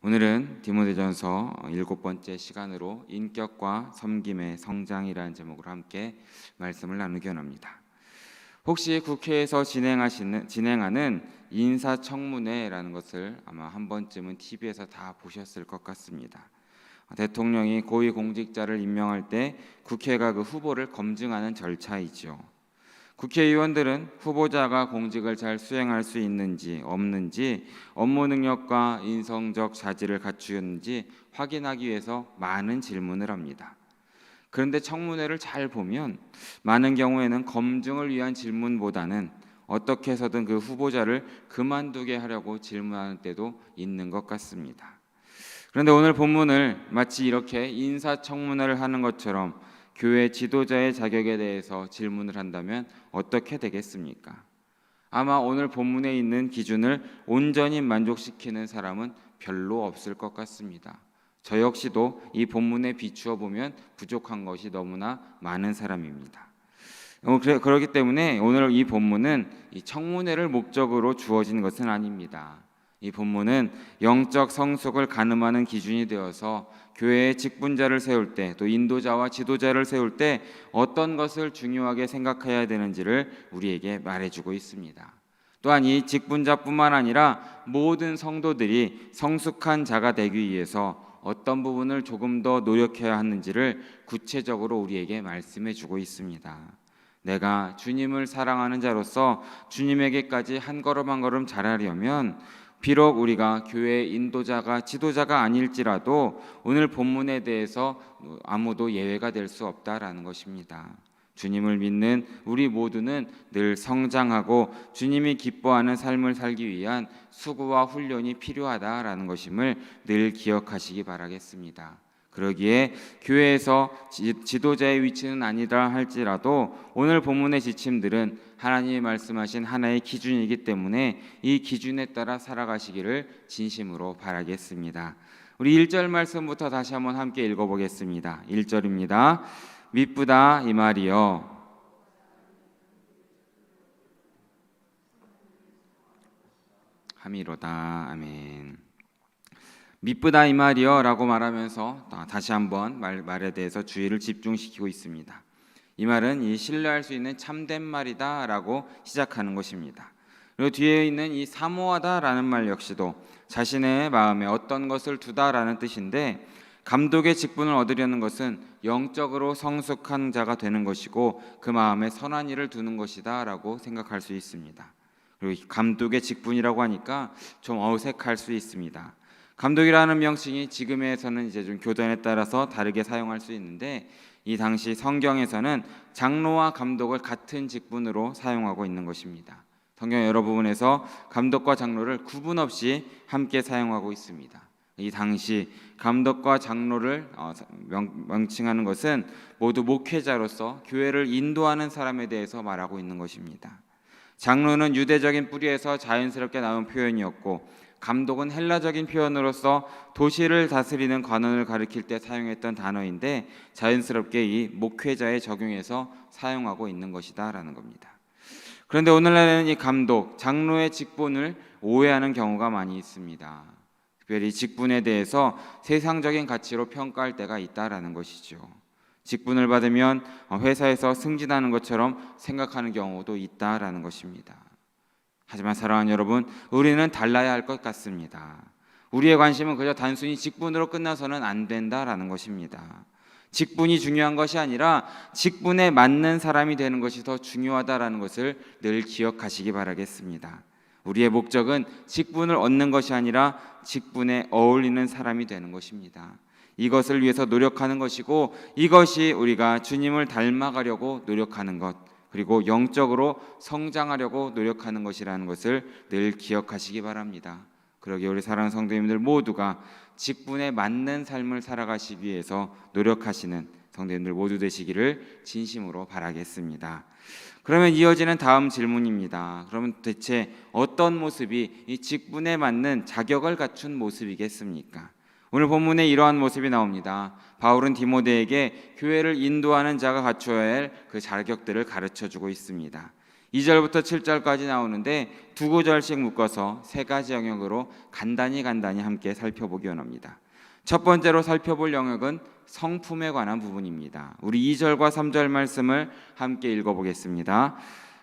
오늘은 디모데전서 일곱 번째 시간으로 인격과 섬김의 성장이라는 제목으로 함께 말씀을 나누기 원합니다. 혹시 국회에서 진행하시는 진행하는 인사청문회라는 것을 아마 한 번쯤은 TV에서 다 보셨을 것 같습니다. 대통령이 고위 공직자를 임명할 때 국회가 그 후보를 검증하는 절차이죠. 국회의원들은 후보자가 공직을 잘 수행할 수 있는지 없는지 업무 능력과 인성적 자질을 갖추었는지 확인하기 위해서 많은 질문을 합니다. 그런데 청문회를 잘 보면 많은 경우에는 검증을 위한 질문보다는 어떻게 해서든 그 후보자를 그만두게 하려고 질문하는 때도 있는 것 같습니다. 그런데 오늘 본문을 마치 이렇게 인사청문회를 하는 것처럼 교회 지도자의 자격에 대해서 질문을 한다면 어떻게 되겠습니까? 아마 오늘 본문에 있는 기준을 온전히 만족시키는 사람은 별로 없을 것 같습니다. 저 역시도 이 본문에 비추어 보면 부족한 것이 너무나 많은 사람입니다. 어, 그렇기 때문에 오늘 이 본문은 이 청문회를 목적으로 주어진 것은 아닙니다. 이 본문은 영적 성숙을 가늠하는 기준이 되어서 교회의 직분자를 세울 때 또 인도자와 지도자를 세울 때 어떤 것을 중요하게 생각해야 되는지를 우리에게 말해주고 있습니다. 또한 이 직분자뿐만 아니라 모든 성도들이 성숙한 자가 되기 위해서 어떤 부분을 조금 더 노력해야 하는지를 구체적으로 우리에게 말씀해 주고 있습니다. 내가 주님을 사랑하는 자로서 주님에게까지 한 걸음 한 걸음 잘하려면 비록 우리가 교회 인도자가 지도자가 아닐지라도 오늘 본문에 대해서 아무도 예외가 될 수 없다라는 것입니다. 주님을 믿는 우리 모두는 늘 성장하고 주님이 기뻐하는 삶을 살기 위한 수고와 훈련이 필요하다라는 것임을 늘 기억하시기 바라겠습니다. 그러기에 교회에서 지 도자의 위치는 아니라 할지라도 오늘 본문의 지침들은 하나님이 말씀하신 하나의 기준이기 때문에 이 기준에 따라 살아가시기를 진심으로 바라겠습니다. 우리 1절 말씀부터 다시 한번 함께 읽어보겠습니다. 1절입니다. 미쁘다 이 말이요. 하미로다 아멘. 미쁘다 이 말이여라고 말하면서 다시 한번 말, 말에 대해서 주의를 집중시키고 있습니다. 이 말은 이 신뢰할 수 있는 참된 말이다라고 시작하는 것입니다. 그리고 뒤에 있는 이 사모하다라는 말 역시도 자신의 마음에 어떤 것을 두다라는 뜻인데 감독의 직분을 얻으려는 것은 영적으로 성숙한 자가 되는 것이고 그 마음에 선한 일을 두는 것이다라고 생각할 수 있습니다. 그리고 감독의 직분이라고 하니까 좀 어색할 수 있습니다. 감독이라는 명칭이 지금에서는 이제 좀 교단에 따라서 다르게 사용할 수 있는데 이 당시 성경에서는 장로와 감독을 같은 직분으로 사용하고 있는 것입니다. 성경 여러 부분에서 감독과 장로를 구분 없이 함께 사용하고 있습니다. 이 당시 감독과 장로를 어, 명칭하는 것은 모두 목회자로서 교회를 인도하는 사람에 대해서 말하고 있는 것입니다. 장로는 유대적인 뿌리에서 자연스럽게 나온 표현이었고 감독은 헬라적인 표현으로서 도시를 다스리는 관원을 가리킬 때 사용했던 단어인데 자연스럽게 이 목회자에 적용해서 사용하고 있는 것이다라는 겁니다. 그런데 오늘날에는 이 감독, 장로의 직분을 오해하는 경우가 많이 있습니다. 특별히 직분에 대해서 세상적인 가치로 평가할 때가 있다라는 것이죠. 직분을 받으면 회사에서 승진하는 것처럼 생각하는 경우도 있다라는 것입니다. 하지만 사랑하는 여러분, 우리는 달라야 할 것 같습니다. 우리의 관심은 그저 단순히 직분으로 끝나서는 안 된다라는 것입니다. 직분이 중요한 것이 아니라 직분에 맞는 사람이 되는 것이 더 중요하다라는 것을 늘 기억하시기 바라겠습니다. 우리의 목적은 직분을 얻는 것이 아니라 직분에 어울리는 사람이 되는 것입니다. 이것을 위해서 노력하는 것이고 이것이 우리가 주님을 닮아가려고 노력하는 것, 그리고 영적으로 성장하려고 노력하는 것이라는 것을 늘 기억하시기 바랍니다. 그러기 우리 사랑하는 성도님들 모두가 직분에 맞는 삶을 살아가시기 위해서 노력하시는 성도님들 모두 되시기를 진심으로 바라겠습니다. 그러면 이어지는 다음 질문입니다. 그러면 대체 어떤 모습이 이 직분에 맞는 자격을 갖춘 모습이겠습니까? 오늘 본문에 이러한 모습이 나옵니다. 바울은 디모데에게 교회를 인도하는 자가 갖춰야 할 그 자격들을 가르쳐 주고 있습니다. 2절부터 7절까지 나오는데 두 구절씩 묶어서 세 가지 영역으로 간단히 간단히 함께 살펴보기 원합니다. 첫 번째로 살펴볼 영역은 성품에 관한 부분입니다. 우리 2절과 3절 말씀을 함께 읽어보겠습니다.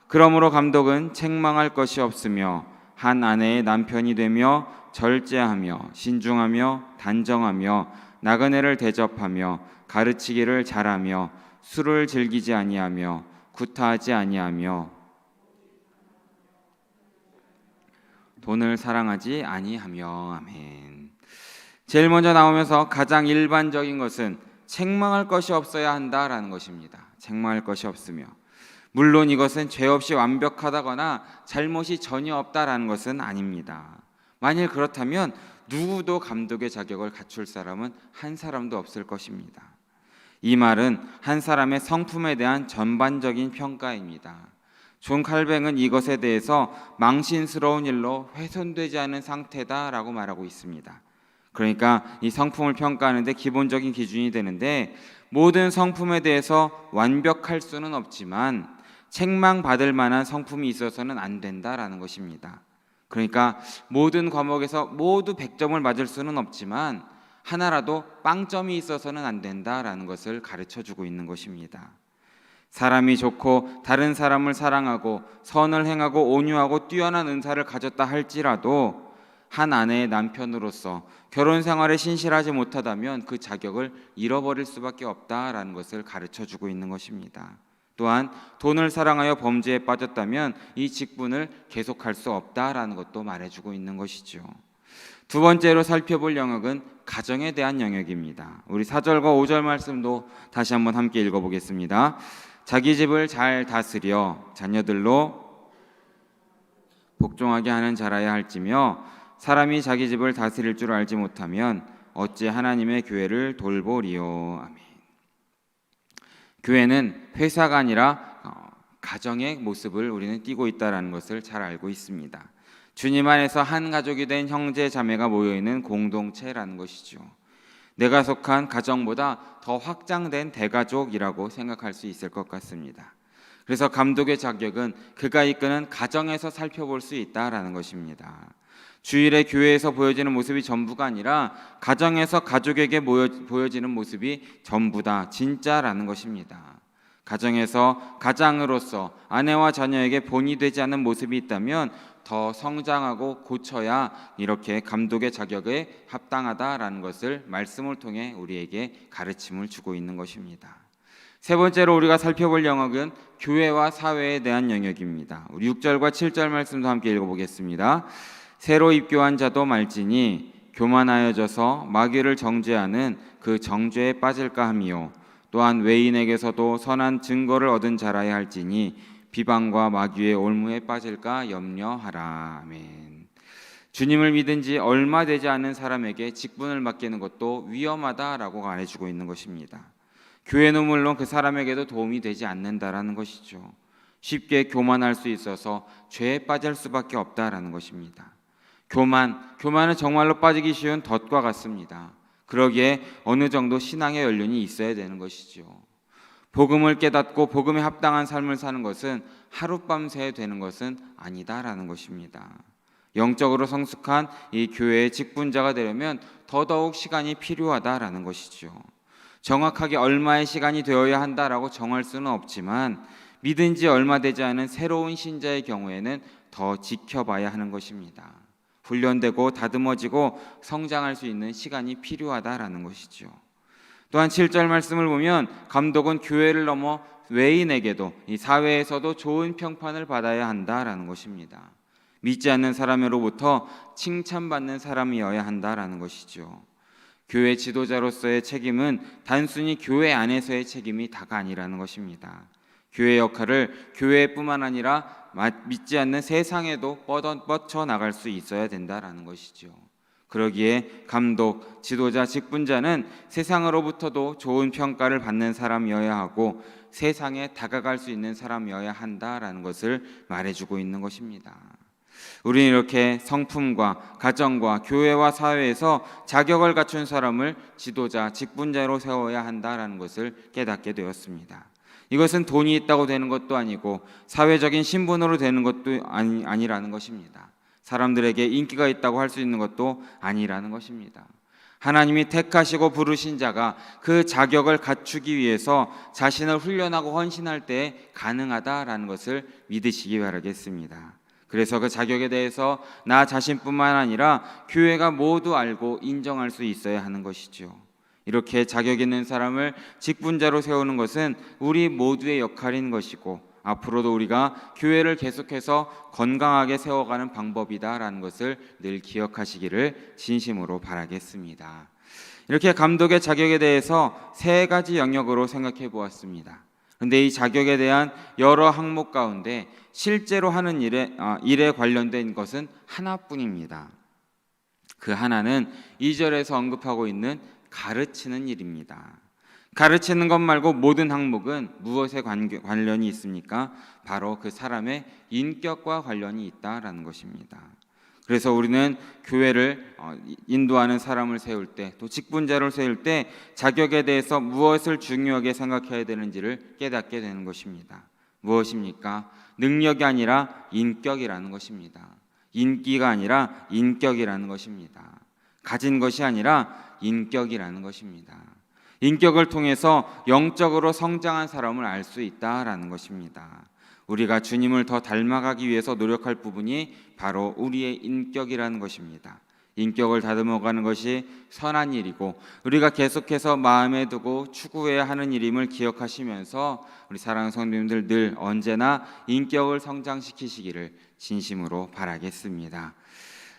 그러므로 감독은 책망할 것이 없으며 한 아내의 남편이 되며 절제하며 신중하며 단정하며 나그네를 대접하며 가르치기를 잘하며 술을 즐기지 아니하며 구타하지 아니하며 돈을 사랑하지 아니하며 아멘. 제일 먼저 나오면서 가장 일반적인 것은 책망할 것이 없어야 한다라는 것입니다. 책망할 것이 없으며 물론 이것은 죄 없이 완벽하다거나 잘못이 전혀 없다라는 것은 아닙니다. 만일 그렇다면 누구도 감독의 자격을 갖출 사람은 한 사람도 없을 것입니다. 이 말은 한 사람의 성품에 대한 전반적인 평가입니다. 존 칼뱅은 이것에 대해서 망신스러운 일로 훼손되지 않은 상태다라고 말하고 있습니다. 그러니까 이 성품을 평가하는데 기본적인 기준이 되는데 모든 성품에 대해서 완벽할 수는 없지만 책망받을 만한 성품이 있어서는 안 된다라는 것입니다. 그러니까 모든 과목에서 모두 100점을 맞을 수는 없지만 하나라도 빵점이 있어서는 안 된다라는 것을 가르쳐 주고 있는 것입니다. 사람이 좋고 다른 사람을 사랑하고 선을 행하고 온유하고 뛰어난 은사를 가졌다 할지라도 한 아내의 남편으로서 결혼 생활에 신실하지 못하다면 그 자격을 잃어버릴 수밖에 없다라는 것을 가르쳐 주고 있는 것입니다. 또한 돈을 사랑하여 범죄에 빠졌다면 이 직분을 계속할 수 없다라는 것도 말해주고 있는 것이죠. 두 번째로 살펴볼 영역은 가정에 대한 영역입니다. 우리 4절과 5절 말씀도 다시 한번 함께 읽어보겠습니다. 자기 집을 잘 다스려 자녀들로 복종하게 하는 자라야 할지며 사람이 자기 집을 다스릴 줄 알지 못하면 어찌 하나님의 교회를 돌보리요 아멘. 교회는 회사가 아니라 어, 가정의 모습을 우리는 띠고 있다라는 것을 잘 알고 있습니다. 주님 안에서 한 가족이 된 형제 자매가 모여 있는 공동체라는 것이죠. 내가 속한 가정보다 더 확장된 대가족이라고 생각할 수 있을 것 같습니다. 그래서 감독의 자격은 그가 이끄는 가정에서 살펴볼 수 있다라는 것입니다. 주일에 교회에서 보여지는 모습이 전부가 아니라 가정에서 가족에게 모여, 보여지는 모습이 전부다 진짜라는 것입니다. 가정에서 가장으로서 아내와 자녀에게 본이 되지 않는 모습이 있다면 더 성장하고 고쳐야 이렇게 감독의 자격에 합당하다라는 것을 말씀을 통해 우리에게 가르침을 주고 있는 것입니다. 세 번째로 우리가 살펴볼 영역은 교회와 사회에 대한 영역입니다. 우리 6절과 7절 말씀도 함께 읽어보겠습니다. 새로 입교한 자도 말지니 교만하여져서 마귀를 정죄하는 그 정죄에 빠질까 하미요 또한 외인에게서도 선한 증거를 얻은 자라야 할지니 비방과 마귀의 올무에 빠질까 염려하라. 아멘. 주님을 믿은 지 얼마 되지 않은 사람에게 직분을 맡기는 것도 위험하다라고 말해주고 있는 것입니다. 교회는 물론 그 사람에게도 도움이 되지 않는다라는 것이죠. 쉽게 교만할 수 있어서 죄에 빠질 수밖에 없다라는 것입니다. 교만, 교만은 정말로 빠지기 쉬운 덫과 같습니다. 그러기에 어느 정도 신앙의 연륜이 있어야 되는 것이죠. 복음을 깨닫고 복음에 합당한 삶을 사는 것은 하룻밤새 되는 것은 아니다라는 것입니다. 영적으로 성숙한 이 교회의 직분자가 되려면 더더욱 시간이 필요하다라는 것이죠. 정확하게 얼마의 시간이 되어야 한다라고 정할 수는 없지만 믿은 지 얼마 되지 않은 새로운 신자의 경우에는 더 지켜봐야 하는 것입니다. 훈련되고 다듬어지고 성장할 수 있는 시간이 필요하다라는 것이죠. 또한 7절 말씀을 보면 감독은 교회를 넘어 외인에게도 이 사회에서도 좋은 평판을 받아야 한다라는 것입니다. 믿지 않는 사람으로부터 칭찬받는 사람이어야 한다라는 것이죠. 교회 지도자로서의 책임은 단순히 교회 안에서의 책임이 다가 아니라는 것입니다. 교회 역할을 교회뿐만 아니라 믿지 않는 세상에도 뻗어 나갈 수 있어야 된다라는 것이죠. 그러기에 감독, 지도자, 직분자는 세상으로부터도 좋은 평가를 받는 사람이어야 하고 세상에 다가갈 수 있는 사람이어야 한다라는 것을 말해주고 있는 것입니다. 우리는 이렇게 성품과 가정과 교회와 사회에서 자격을 갖춘 사람을 지도자, 직분자로 세워야 한다라는 것을 깨닫게 되었습니다. 이것은 돈이 있다고 되는 것도 아니고 사회적인 신분으로 되는 것도 아니, 아니라는 것입니다. 사람들에게 인기가 있다고 할 수 있는 것도 아니라는 것입니다. 하나님이 택하시고 부르신 자가 그 자격을 갖추기 위해서 자신을 훈련하고 헌신할 때 가능하다라는 것을 믿으시기 바라겠습니다. 그래서 그 자격에 대해서 나 자신뿐만 아니라 교회가 모두 알고 인정할 수 있어야 하는 것이죠. 이렇게 자격 있는 사람을 직분자로 세우는 것은 우리 모두의 역할인 것이고 앞으로도 우리가 교회를 계속해서 건강하게 세워가는 방법이다라는 것을 늘 기억하시기를 진심으로 바라겠습니다. 이렇게 감독의 자격에 대해서 세 가지 영역으로 생각해 보았습니다. 그런데 이 자격에 대한 여러 항목 가운데 실제로 하는 일에, 아, 일에 관련된 것은 하나뿐입니다. 그 하나는 2절에서 언급하고 있는 가르치는 일입니다. 가르치는 것 말고 모든 항목은 무엇에 관련이 있습니까? 바로 그 사람의 인격과 관련이 있다라는 것입니다. 그래서 우리는 교회를 어, 인도하는 사람을 세울 때, 또 직분자를 세울 때 자격에 대해서 무엇을 중요하게 생각해야 되는지를 깨닫게 되는 것입니다. 무엇입니까? 능력이 아니라 인격이라는 것입니다. 인기가 아니라 인격이라는 것입니다. 가진 것이 아니라 인격이라는 것입니다. 인격을 통해서 영적으로 성장한 사람을 알 수 있다라는 것입니다. 우리가 주님을 더 닮아가기 위해서 노력할 부분이 바로 우리의 인격이라는 것입니다. 인격을 다듬어가는 것이 선한 일이고 우리가 계속해서 마음에 두고 추구해야 하는 일임을 기억하시면서 우리 사랑하는 성도님들 늘 언제나 인격을 성장시키시기를 진심으로 바라겠습니다.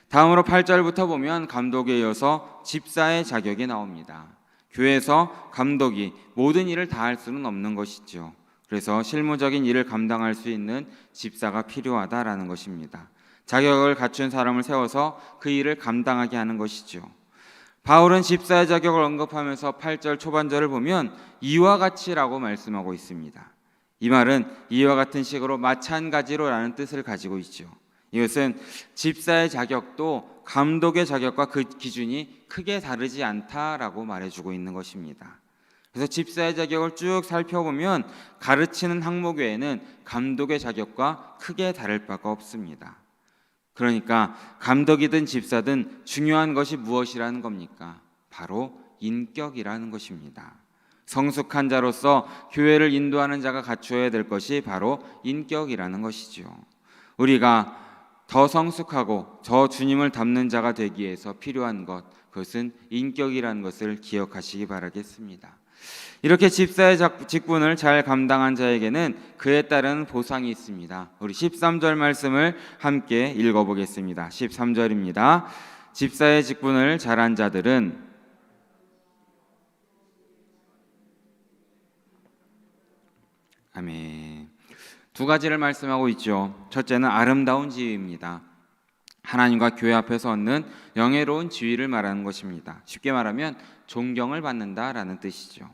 다음으로 8절부터 보면 감독에 이어서 집사의 자격이 나옵니다. 교회에서 감독이 모든 일을 다 할 수는 없는 것이죠. 그래서 실무적인 일을 감당할 수 있는 집사가 필요하다라는 것입니다. 자격을 갖춘 사람을 세워서 그 일을 감당하게 하는 것이죠. 바울은 집사의 자격을 언급하면서 8절 초반절을 보면 이와 같이라고 말씀하고 있습니다. 이 말은 이와 같은 식으로 마찬가지로라는 뜻을 가지고 있죠. 이것은 집사의 자격도 감독의 자격과 그 기준이 크게 다르지 않다라고 말해주고 있는 것입니다. 그래서 집사의 자격을 쭉 살펴보면 가르치는 항목 외에는 감독의 자격과 크게 다를 바가 없습니다. 그러니까 감독이든 집사든 중요한 것이 무엇이라는 겁니까? 바로 인격이라는 것입니다. 성숙한 자로서 교회를 인도하는 자가 갖추어야 될 것이 바로 인격이라는 것이죠. 우리가 더 성숙하고 저 주님을 닮는 자가 되기 위해서 필요한 것 그것은 인격이라는 것을 기억하시기 바라겠습니다. 이렇게 집사의 직분을 잘 감당한 자에게는 그에 따른 보상이 있습니다. 우리 13절 말씀을 함께 읽어보겠습니다. 13절입니다. 집사의 직분을 잘한 자들은 아멘. 두 가지를 말씀하고 있죠. 첫째는 아름다운 지위입니다. 하나님과 교회 앞에서 얻는 영예로운 지위를 말하는 것입니다. 쉽게 말하면 존경을 받는다라는 뜻이죠.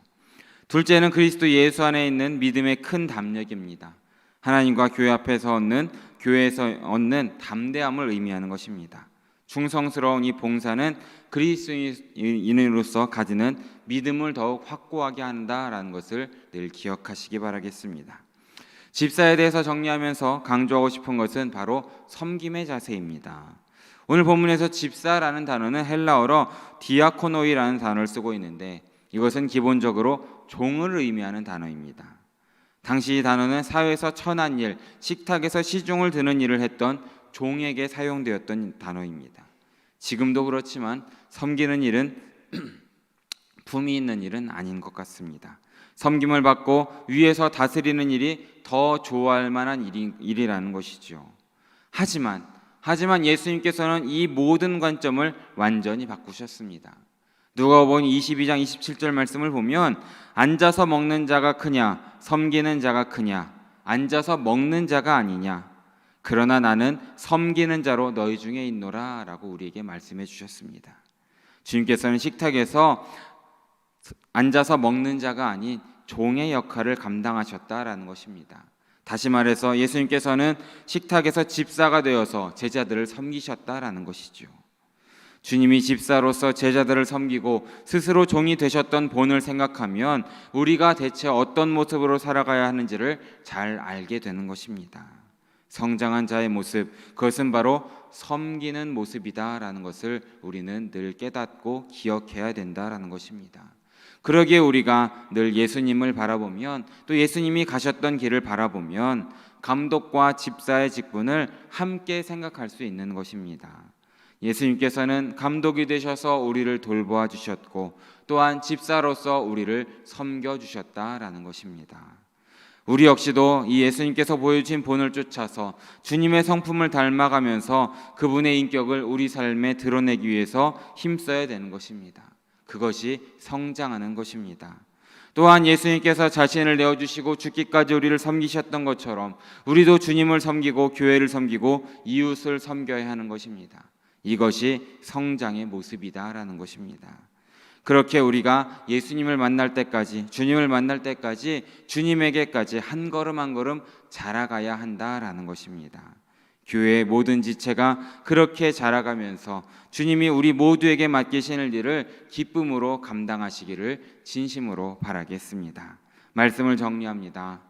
둘째는 그리스도 예수 안에 있는 믿음의 큰 담력입니다. 하나님과 교회 앞에서 얻는 교회에서 얻는 담대함을 의미하는 것입니다. 충성스러운 이 봉사는 그리스도인으로서 가지는 믿음을 더욱 확고하게 한다라는 것을 늘 기억하시기 바라겠습니다. 집사에 대해서 정리하면서 강조하고 싶은 것은 바로 섬김의 자세입니다. 오늘 본문에서 집사라는 단어는 헬라어로 디아코노이라는 단어를 쓰고 있는데 이것은 기본적으로 종을 의미하는 단어입니다. 당시 이 단어는 사회에서 천한 일, 식탁에서 시중을 드는 일을 했던 종에게 사용되었던 단어입니다. 지금도 그렇지만 섬기는 일은 품이 있는 일은 아닌 것 같습니다. 섬김을 받고 위에서 다스리는 일이 더 좋아할 만한 일이, 일이라는 것이죠. 하지만 하지만 예수님께서는 이 모든 관점을 완전히 바꾸셨습니다. 누가복음 22장 27절 말씀을 보면 앉아서 먹는 자가 크냐 섬기는 자가 크냐 앉아서 먹는 자가 아니냐 그러나 나는 섬기는 자로 너희 중에 있노라라고 우리에게 말씀해 주셨습니다. 주님께서는 식탁에서 앉아서 먹는 자가 아닌 종의 역할을 감당하셨다라는 것입니다. 다시 말해서 예수님께서는 식탁에서 집사가 되어서 제자들을 섬기셨다라는 것이죠. 주님이 집사로서 제자들을 섬기고 스스로 종이 되셨던 본을 생각하면 우리가 대체 어떤 모습으로 살아가야 하는지를 잘 알게 되는 것입니다. 성장한 자의 모습, 그것은 바로 섬기는 모습이다라는 것을 우리는 늘 깨닫고 기억해야 된다라는 것입니다. 그러기에 우리가 늘 예수님을 바라보면 또 예수님이 가셨던 길을 바라보면 감독과 집사의 직분을 함께 생각할 수 있는 것입니다. 예수님께서는 감독이 되셔서 우리를 돌보아 주셨고 또한 집사로서 우리를 섬겨 주셨다라는 것입니다. 우리 역시도 이 예수님께서 보여주신 본을 쫓아서 주님의 성품을 닮아가면서 그분의 인격을 우리 삶에 드러내기 위해서 힘써야 되는 것입니다. 그것이 성장하는 것입니다. 또한 예수님께서 자신을 내어주시고 죽기까지 우리를 섬기셨던 것처럼 우리도 주님을 섬기고 교회를 섬기고 이웃을 섬겨야 하는 것입니다. 이것이 성장의 모습이다라는 것입니다. 그렇게 우리가 예수님을 만날 때까지 주님을 만날 때까지 주님에게까지 한 걸음 한 걸음 자라가야 한다라는 것입니다. 교회의 모든 지체가 그렇게 자라가면서 주님이 우리 모두에게 맡기시는 일을 기쁨으로 감당하시기를 진심으로 바라겠습니다. 말씀을 정리합니다.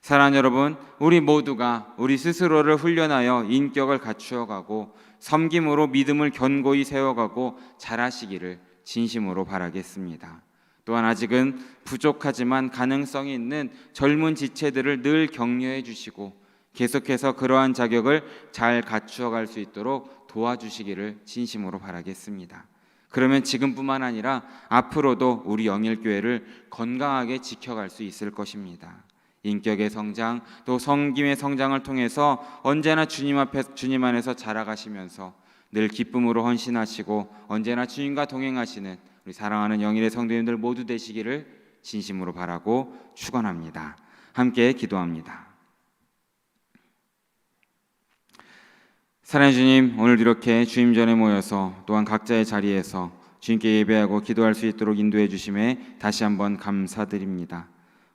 사랑하는 여러분, 우리 모두가 우리 스스로를 훈련하여 인격을 갖추어가고 섬김으로 믿음을 견고히 세워가고 잘하시기를 진심으로 바라겠습니다. 또한 아직은 부족하지만 가능성이 있는 젊은 지체들을 늘 격려해 주시고 계속해서 그러한 자격을 잘 갖추어 갈 수 있도록 도와주시기를 진심으로 바라겠습니다. 그러면 지금뿐만 아니라 앞으로도 우리 영일교회를 건강하게 지켜갈 수 있을 것입니다. 인격의 성장 또 성김의 성장을 통해서 언제나 주님 앞에 주님 안에서 자라가시면서 늘 기쁨으로 헌신하시고 언제나 주님과 동행하시는 우리 사랑하는 영일의 성도님들 모두 되시기를 진심으로 바라고 축원합니다. 함께 기도합니다. 사랑해 주님, 오늘 이렇게 주님 전에 모여서 또한 각자의 자리에서 주님께 예배하고 기도할 수 있도록 인도해 주심에 다시 한번 감사드립니다.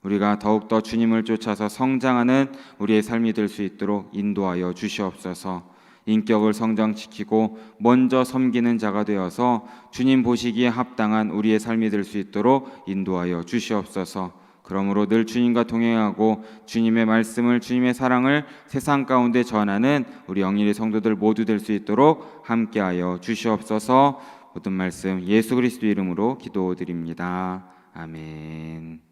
우리가 더욱더 주님을 쫓아서 성장하는 우리의 삶이 될 수 있도록 인도하여 주시옵소서. 인격을 성장시키고 먼저 섬기는 자가 되어서 주님 보시기에 합당한 우리의 삶이 될 수 있도록 인도하여 주시옵소서. 그러므로 늘 주님과 동행하고 주님의 말씀을 주님의 사랑을 세상 가운데 전하는 우리 영일의 성도들 모두 될 수 있도록 함께하여 주시옵소서. 모든 말씀 예수 그리스도 이름으로 기도드립니다. 아멘.